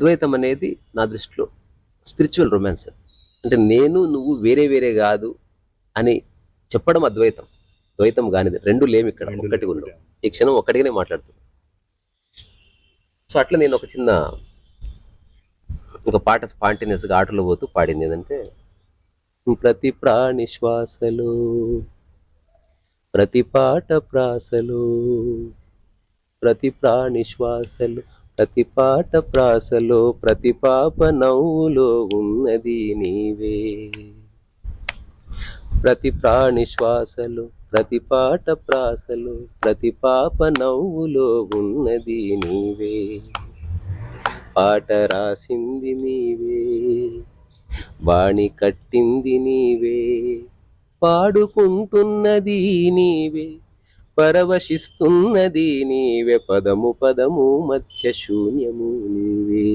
అద్వైతం అనేది నా దృష్టిలో స్పిరిచువల్ రొమాన్స్ అంటే నేను నువ్వు వేరే వేరే కాదు అని చెప్పడం అద్వైతం. ద్వైతం కానిది. రెండు లేము ఇక్కడ. ఒక్కటి ఉన్నాం ఈ క్షణం ఒక్కటిగానే మాట్లాడుతున్నాం సో అట్లా నేను ఒక చిన్న ఒక పాట స్పాంటినియస్గా ఆటలో పోతూ పాడింది. ఏంటంటే ప్రతి ప్రాణి శ్వాసలో ప్రతి పాట ప్రాసలో ప్రతి ప్రాణి శ్వాసలో ప్రతి పాట ప్రాసలో ప్రతి పాప నవ్వులో ఉన్నది నీవే. ప్రతి ప్రాణి శ్వాసలో ప్రతి పాట ప్రాసలో ప్రతి పాప నవ్వులో ఉన్నది నీవే. పాట రాసింది నీవే వాణి కట్టింది నీవే పాడుకుంటున్నది నీవే. పరవశిస్తున్నది నీవే పదము పదము మధ్య శూన్యము నీవే.